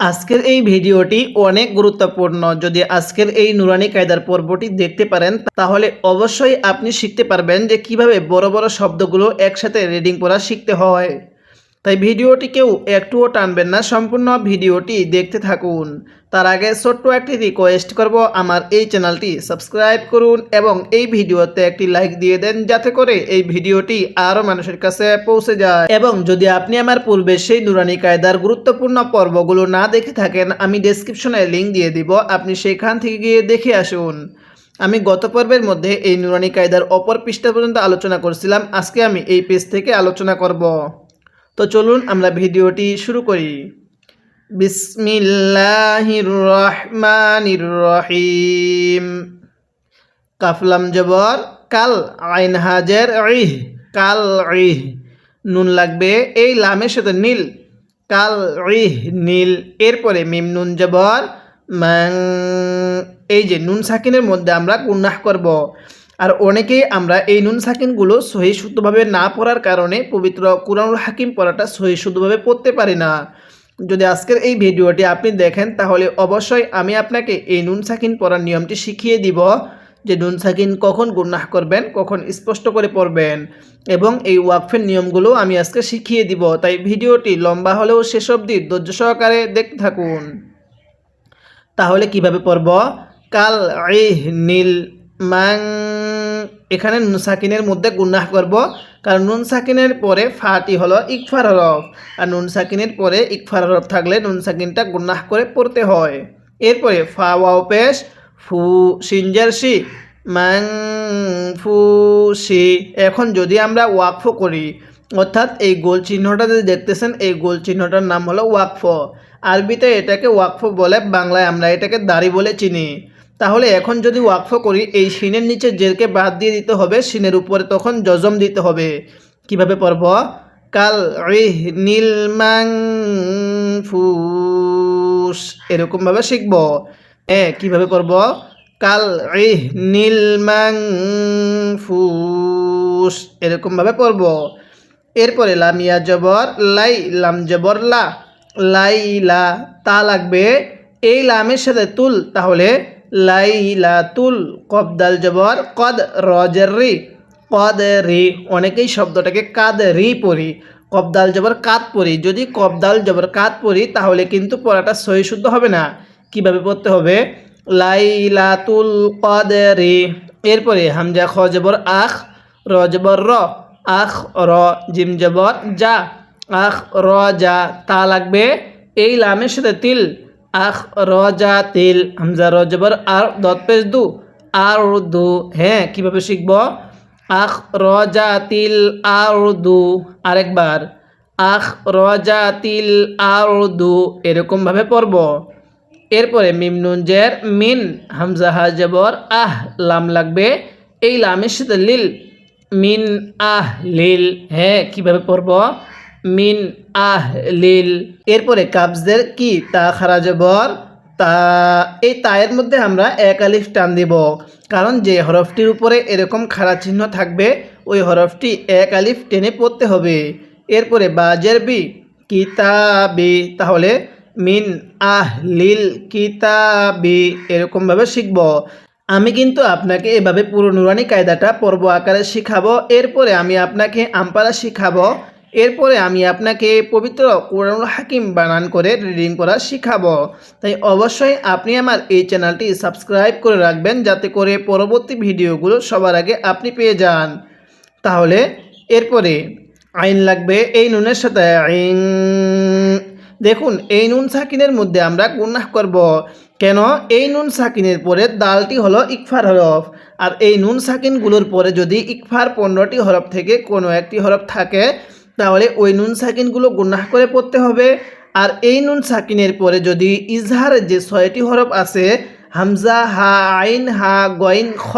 আজকের এই ভিডিওটি অনেক গুরুত্বপূর্ণ। যদি আজকের এই নুরানি কায়দার পর্বটি দেখতে পারেন, তাহলে অবশ্যই আপনি শিখতে পারবেন যে কীভাবে বড় বড় শব্দগুলো একসাথে রিডিং করা শিখতে হয়। তাই ভিডিওটি কেউ একটুও টানবেন না, সম্পূর্ণ ভিডিওটি দেখতে থাকুন। তার আগে ছোট্ট একটি রিকোয়েস্ট করব, আমার এই চ্যানেলটি সাবস্ক্রাইব করুন এবং এই ভিডিওতে একটি লাইক দিয়ে দেন, যাতে করে এই ভিডিওটি আরও মানুষের কাছে পৌঁছে যায়। এবং যদি আপনি আমার পূর্বে সেই নুরানি কায়দার গুরুত্বপূর্ণ পর্বগুলো না দেখে থাকেন, আমি ডেসক্রিপশনে লিঙ্ক দিয়ে দিব, আপনি সেখান থেকে গিয়ে দেখে আসুন। আমি গত পর্বের মধ্যে এই নুরানি কায়দার অপর পৃষ্ঠা পর্যন্ত আলোচনা করছিলাম, আজকে আমি এই পেজ থেকে আলোচনা করব। তো চলুন আমরা ভিডিওটি শুরু করি। বিসমিল্লাহির রহমানির রহিম কাফলাম জবর, কাল আইন হাজের ইহ কাল ইহ নুন লাগবে এই লামের সাথে নীল। কাল ইহ নীল। এরপরে মিম নুন জবর ম্যাং এই যে নুন সাকিনের মধ্যে আমরা গুন্নাহ করব। আর অনেকেই আমরা এই নুন সাকিনগুলো সহি শুদ্ধভাবে না পড়ার কারণে পবিত্র কুরআনুল হাকিম পড়াটা সহি শুদ্ধভাবে পড়তে পারি না। যদি আজকের এই ভিডিওটি আপনি দেখেন, তাহলে অবশ্যই আমি আপনাকে এই নুন সাকিন পড়ার নিয়মটি শিখিয়ে দিব যে নুন সাকিন কখন গুন্নাহ করবেন, কখন স্পষ্ট করে পড়বেন এবং এই ওয়াকফের নিয়মগুলো আমি আজকে শিখিয়ে দিব। তাই ভিডিওটি লম্বা হলেও শেষ অবধি ধৈর্য সহকারে দেখতে থাকুন। তাহলে কীভাবে পড়ব? কাল ইহ নীল মাং এখানে নুন সাকিনের মধ্যে গুন্নাহ করব। কারণ নুন সাকিনের পরে ফাটি হলো ইকফার হরফ। আর নুন সাকিনের পরে ইকফার হরফ থাকলে নুন সাকিনটা গুন্নাহ করে পড়তে হয়। এরপরে ফা, ওয়াও পেশ, ফু সিনজার সি মাং ফু সি এখন যদি আমরা ওয়াকফ করি, অর্থাৎ এই গোল চিহ্নটা যদি দেখতেছেন, এই গোল চিহ্নটার নাম হলো ওয়াকফ। আরবিতে এটাকে ওয়াকফ বলে বাংলায় আমরা এটাকে দাড়ি বলে চিনি। তাহলে এখন যদি ওয়াকফ করি, এই সিনের নিচে জেরকে বাদ দিয়ে দিতে হবে, সিনের উপরে তখন জজম দিতে হবে। কীভাবে পড়ব? কাল নীল মাং ফুস এরকমভাবে শিখব। হ্যাঁ কীভাবে পড়ব? কাল নীল মাং ফুস এরকমভাবে পড়ব। এরপরে লামিয়া জবর, লাই, লাম জবর, লা। লাই, লা, তা লাগবে। এই লামের সাথে তুল, তাহলে লাইলা তুল কবদাল জবর কদ রজের রি কদ রি অনেকেই শব্দটাকে কাদ রি পড়ি, কবদাল জবর কাত পড়ি। যদি কবদাল জবর কাত পড়ি, তাহলে কিন্তু পড়াটা সহি শুদ্ধ হবে না। কীভাবে পড়তে হবে? লাইলাতুল কদ রি এরপরে হামজা খ জবর আখ, র জবর র, আখ, র, জিম জবর যা আখ, র যা তা লাগবে। এই লামের সাথে তিল আখ রজা তিল হামজা রজবর আর দত পেশ দু। আর দু হ্যাঁ কীভাবে শিখব? আখ রজা তিল আর দু আরেকবার। আখ রজা তিল আর দু এরকমভাবে পড়ব। এরপরে মিম মিন, হামজা হাজবর, আহ, লাম লাগবে। এই লামের সাথে লিল, মিন আহ, লিল হ্যাঁ কীভাবে পড়ব? মিন আহ লিল এরপরে কাবজদের কি? তা খারা জবর তা এই তায়ের মধ্যে আমরা এক আলিফ টান দিব। কারণ যে হরফটির উপরে এরকম খাড়া চিহ্ন থাকবে, ওই হরফটি এক আলিফ টেনে পড়তে হবে। এরপরে বাজের বি, কিতাবি। তাহলে মিন আহ লিল কিতাবি এরকমভাবে শিখব। আমি কিন্তু আপনাকে এভাবে পুরো নুরানি কায়দাটা পর্ব আকারে শিখাবো। এরপরে আমি আপনাকে আমপারা শিখাবো। এরপরে আমি আপনাকে পবিত্র কোরআনুল হাকিম বানান করে রিডিং করা শিখাবো। তাই অবশ্যই আপনি আমার এই চ্যানেলটি সাবস্ক্রাইব করে রাখবেন যাতে করে পরবর্তী ভিডিওগুলো সবার আগে আপনি পেয়ে যান। তাহলে এরপরে আইন লাগবে এই নুনের সাথে আইন। দেখুন, এই নুন সাকিনের মধ্যে আমরা গুনাহ করব। কেন? এই নুন সাকিনের পরে দালটি হলো ইকফার হরফ। আর এই নুন সাকিনগুলোর পরে যদি ইকফার পনেরোটি হরফ থেকে কোনো একটি হরফ থাকে তাহলে ওই নুন সাকিনগুলো গুনাহ করে পড়তে হবে। আর এই নুন সাকিনের পরে যদি ইজহারের যে ছয়টি হরফ আছে, হামজা, হা, আইন, হা গইন খ,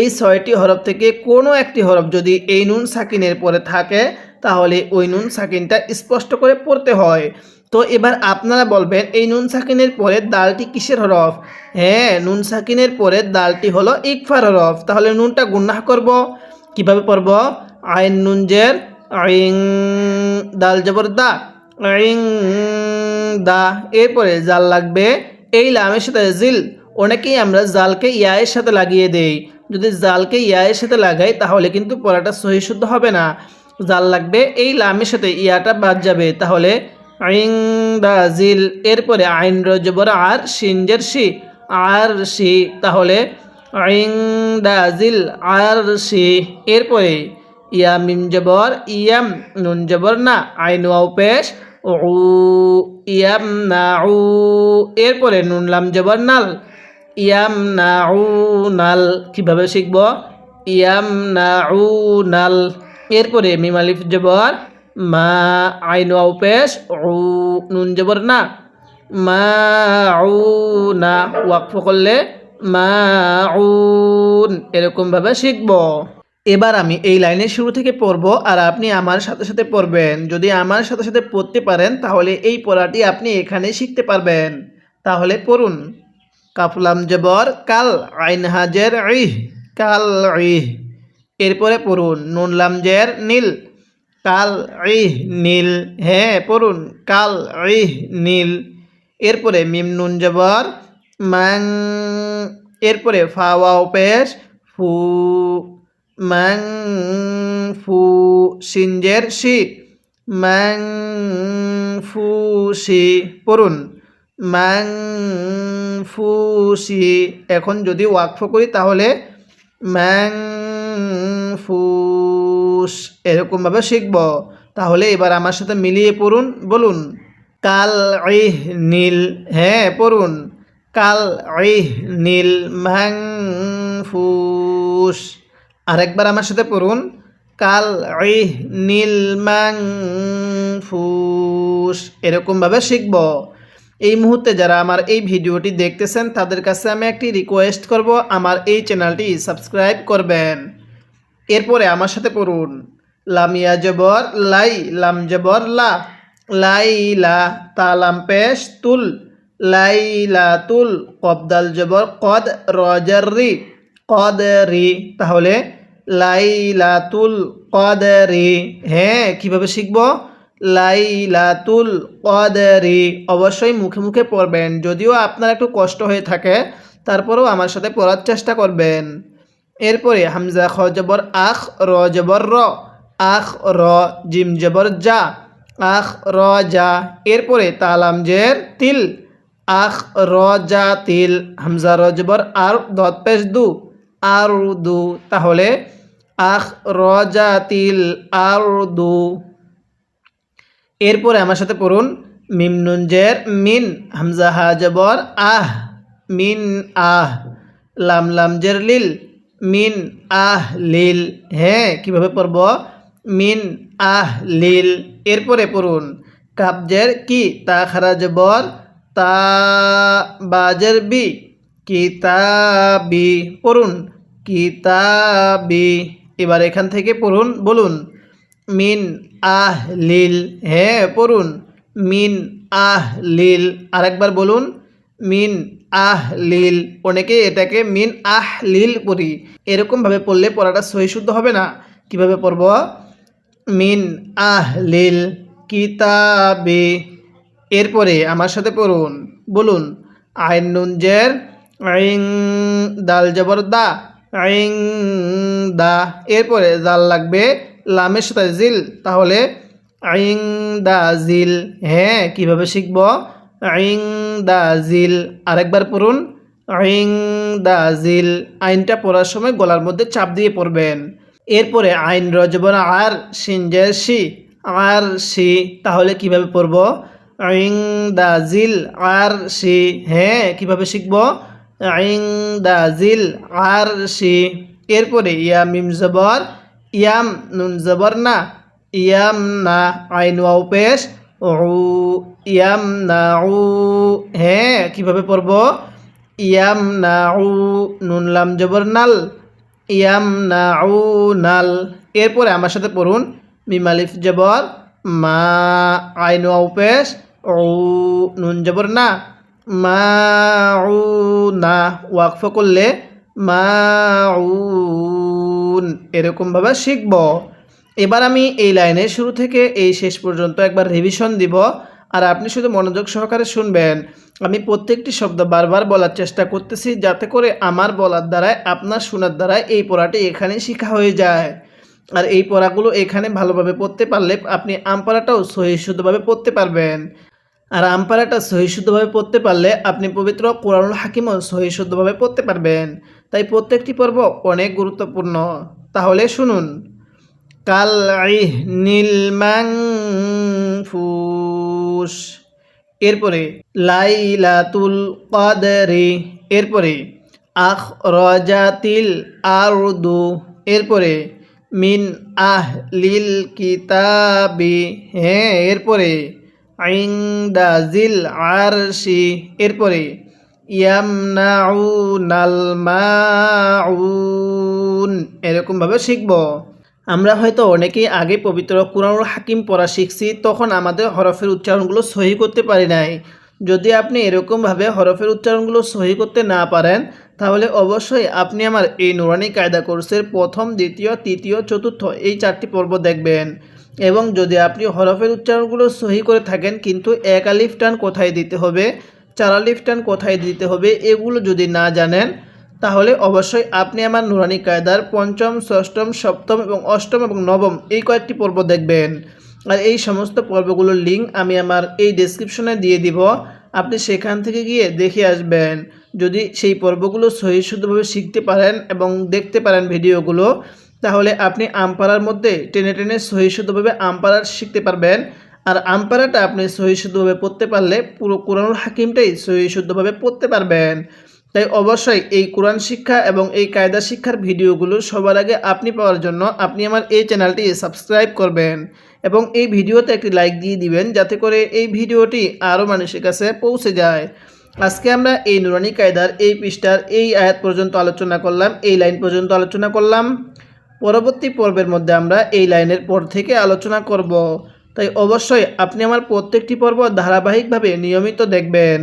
এই ছয়টি হরফ থেকে কোনো একটি হরফ যদি এই নুন সাকিনের পরে থাকে, তাহলে ওই নুন সাকিনটা স্পষ্ট করে পড়তে হয়। তো এবার আপনারা বলবেন, এই নুন সাকিনের পরে দালটি কিসের হরফ? হ্যাঁ নুন সাকিনের পরে দালটি হলো ইকফার হরফ। তাহলে নুনটা গুন্নাহ করব। কীভাবে পড়ব? আইন নুনজের দাল জবর দা আইং দা এরপরে জাল লাগবে। এই লামের সাথে জিল, অনেকেই আমরা জালকে ইয়ায়ের সাথে লাগিয়ে দেই। যদি জালকে ইয়ায়ের সাথে লাগাই, তাহলে কিন্তু পড়াটা সহি শুদ্ধ হবে না। জাল লাগবে, এই লামের সাথে ইয়াটা বাদ যাবে। তাহলে আইং দা জিল, এরপরে আইন রজবর আর সিনজের সি আর সি তাহলে আইং দা জিল, আর সি এরপরে ইয়া মিম জবর, ইয়াম নুন জবর না, আইন ওয়াও পেশ, উ, ইয়াম না, উ, এরপরে নুন লাম জবর নাল, ইয়াম না, উ, নাল, কীভাবে শিখব? ইয়াম না, উ, নাল, এরপরে মিম আলিফ জবর, মা, আইন ওয়াও পেশ, উ, নুন জবর না, মা, উ, না, ওয়াকফ করলে মা উন এরকমভাবে শিখব। এবার আমি এই লাইনের শুরু থেকে পড়ব আর আপনি আমার সাথে সাথে পড়বেন। যদি আমার সাথে সাথে পড়তে পারেন, তাহলে এই পড়াটি আপনি এখানে শিখতে পারবেন। তাহলে পড়ুন। কাফলাম জবর, কাল আইন হাজের ইহ, কাল ইহ। এরপরে পড়ুন। নুন লামজের নীল। কাল ইহ, নীল। হ্যাঁ পড়ুন। কাল ইহ, নীল। এরপরে মিম নুন জবর, মাং। এরপরে ফাওয়াও পেশ, ফু। মাং ফু সিনজের সি মাং ফু সি পড়ুন। মাং ফু সি এখন যদি ওয়াকফ করি তাহলে ম্যাং ফুস এরকমভাবে শিখব। তাহলে এবার আমার সাথে মিলিয়ে পড়ুন, বলুন। কাল ইহ নীল হ্যাঁ পড়ুন। কাল ইহ নীল ম্যাং ফুস আরেকবার আমার সাথে পড়ুন। কাল নীল ফুস এরকমভাবে শিখব। এই মুহূর্তে যারা আমার এই ভিডিওটি দেখতেছেন, তাদের কাছে আমি একটি রিকোয়েস্ট করব, আমার এই চ্যানেলটি সাবস্ক্রাইব করবেন। এরপরে আমার সাথে পড়ুন। লামিয়া জবর লাই, লাম জবর লা। লাই লা তালাম পেশ তুল। লাই লা তুল কবদাল জবর কদ রজার রি কদ রি তাহলে লাই লা তুল কদ রি হ্যাঁ কীভাবে শিখব? লাইলাতুল কদরি। অবশ্যই মুখে মুখে পড়বেন। যদিও আপনার একটু কষ্ট হয়ে থাকে, তারপরেও আমার সাথে পড়ার চেষ্টা করবেন। এরপরে হামজা খ জবর আখ র জবর র, আখ র জিম জবর যা আখ র যা এরপরে তালাম জের তিল, আখ র যা তিল, হামজা র জবর আর দত পেশ দু। আর দু তাহলে আখ র যা তিল আর দু এরপরে আমার সাথে পড়ুন মিম নুনজের মিন, হামজা জবর আহ, মিন আহ, লাম লাম জের লিল, মিন আহ লিল। হ্যাঁ কীভাবে পড়ব? মিন আহ লিল। এরপরে পড়ুন কাবজের কি? তা খারা জবর তা বাজের বি কিতাবি, পড়ুন। কিতাবি। এবার এখান থেকে পড়ুন, বলুন, মিন আহ লিল হ্যাঁ পড়ুন, মিন আহ লিল আরেকবার বলুন, মিন আহ লিল অনেকে এটাকে মিন আহ লিল পড়ি এরকমভাবে পড়লে পড়াটা সহি শুদ্ধ হবে না। কীভাবে পড়ব? মিন আহ লিল কিতাবে এরপরে আমার সাথে পড়ুন, বলুন, আইন নুনজের আইং দাল জবর দা আইং দা এরপরে জাল লাগবে লামের সাথে জিল। তাহলে আইং দা জিল। হ্যাঁ কীভাবে শিখব? আইং দা জিল। আরেকবার পড়ুন। আইং দা জিল। আইনটা পড়ার সময় গলার মধ্যে চাপ দিয়ে পড়বেন। এরপরে আইন রজবন আর সিনজের সি, আর সি। তাহলে কীভাবে পড়ব? আইং দা জিল, আর সি। হ্যাঁ কীভাবে শিখব? জিল সি এরপরে ইয়া মিম জবর, ইয়াম নুন জবর না, ইয়াম না আইন ওয়াও পেশ, উ, ইয়াম না উ। হ্যাঁ কীভাবে পড়ব? ইয়াম না উ, নুন লাম জবর নাল, ইয়াম না উ নাল। এরপরে আমার সাথে পড়ুন মিমালিফ জবর, মা আইন ওয়াও পেশ, উ, নুন জবর না মা উ না ওয়াকফ করলে মা উন এরকমভাবে শিখব। এবার আমি এই লাইনের শুরু থেকে এই শেষ পর্যন্ত একবার রিভিশন দিব। আর আপনি শুধু মনোযোগ সহকারে শুনবেন। আমি প্রত্যেকটি শব্দ বারবার বলার চেষ্টা করতেছি যাতে করে আমার বলার দ্বারায়, আপনার শোনার দ্বারায় এই পড়াটি এখানে শিখা হয়ে যায়। আর এই পড়াগুলো এখানে ভালোভাবে পড়তে পারলে আপনি আমপাড়াটাও সহি শুদ্ধভাবে পড়তে পারবেন। আর আমপাড়াটা সহি শুদ্ধভাবে পড়তে পারলে আপনি পবিত্র কোরআনুল হাকিমও সহি শুদ্ধভাবে পড়তে পারবেন। তাই প্রত্যেকটি পর্ব অনেক গুরুত্বপূর্ণ। তাহলে শুনুন। কাল নীল ফুস এরপরে লাইলাতুল কদরি। এরপরে আখ রজাতিল আরদু। এরপরে মিন আহ লিল কিতাবি। হ্যাঁ এরপরে আইন্দাজিল আরশি। এরপরে ইয়ামনাউনাল মাউন এরকমভাবে শিখব। আমরা হয়তো অনেকেই আগে পবিত্র কুরআনুল হাকিম পড়া শিখছি, তখন আমাদের হরফের উচ্চারণগুলো সহি করতে পারি নাই। যদি আপনি এরকমভাবে হরফের উচ্চারণগুলো সহি করতে না পারেন, তাহলে অবশ্যই আপনি আমার এই নুরানি কায়দা কোর্সের প্রথম, দ্বিতীয়, তৃতীয়, চতুর্থ এই চারটি পর্ব দেখবেন। এবং যদি আপনি হরফের উচ্চারণগুলো সহি করে থাকেন, কিন্তু এক আলিফ টান কোথায় দিতে হবে, চার আলিফ টান কোথায় দিতে হবে, এগুলো যদি না জানেন, তাহলে অবশ্যই আপনি আমার নুরানি কায়দার পঞ্চম, ষষ্ঠম, সপ্তম এবং অষ্টম এবং নবম এই কয়েকটি পর্ব দেখবেন। আর এই সমস্ত পর্বগুলোর লিঙ্ক আমি আমার এই ডেসক্রিপশনে দিয়ে দিব। আপনি সেখান থেকে গিয়ে দেখে আসবেন। যদি সেই পর্বগুলো সহি শুদ্ধভাবে শিখতে পারেন এবং দেখতে পারেন ভিডিওগুলো, তাহলে আপনি আমপাড়ার মধ্যে টেনে টেনে সহি শুদ্ধভাবে আমপাড়া শিখতে পারবেন। আর আমপাড়াটা আপনি সহি শুদ্ধভাবে পড়তে পারলে পুরো কোরআনুল হাকিমটাই সহি শুদ্ধভাবে পড়তে পারবেন। তাই অবশ্যই এই কোরআন শিক্ষা এবং এই কায়দা শিক্ষার ভিডিওগুলো সবার আগে আপনি পাওয়ার জন্য আপনি আমার এই চ্যানেলটি সাবস্ক্রাইব করবেন এবং এই ভিডিওতে একটি লাইক দিয়ে দিবেন যাতে করে এই ভিডিওটি আরও মানুষের কাছে পৌঁছে যায়। আজকে আমরা এই নুরানি কায়দার এই পৃষ্ঠার এই আয়াত পর্যন্ত আলোচনা করলাম, এই লাইন পর্যন্ত আলোচনা করলাম। পরবর্তী পর্বের মধ্যে আমরা এই লাইনের পর থেকে আলোচনা করব। তাই অবশ্যই আপনি আমার প্রত্যেকটি পর্ব ধারাবাহিকভাবে নিয়মিত দেখবেন।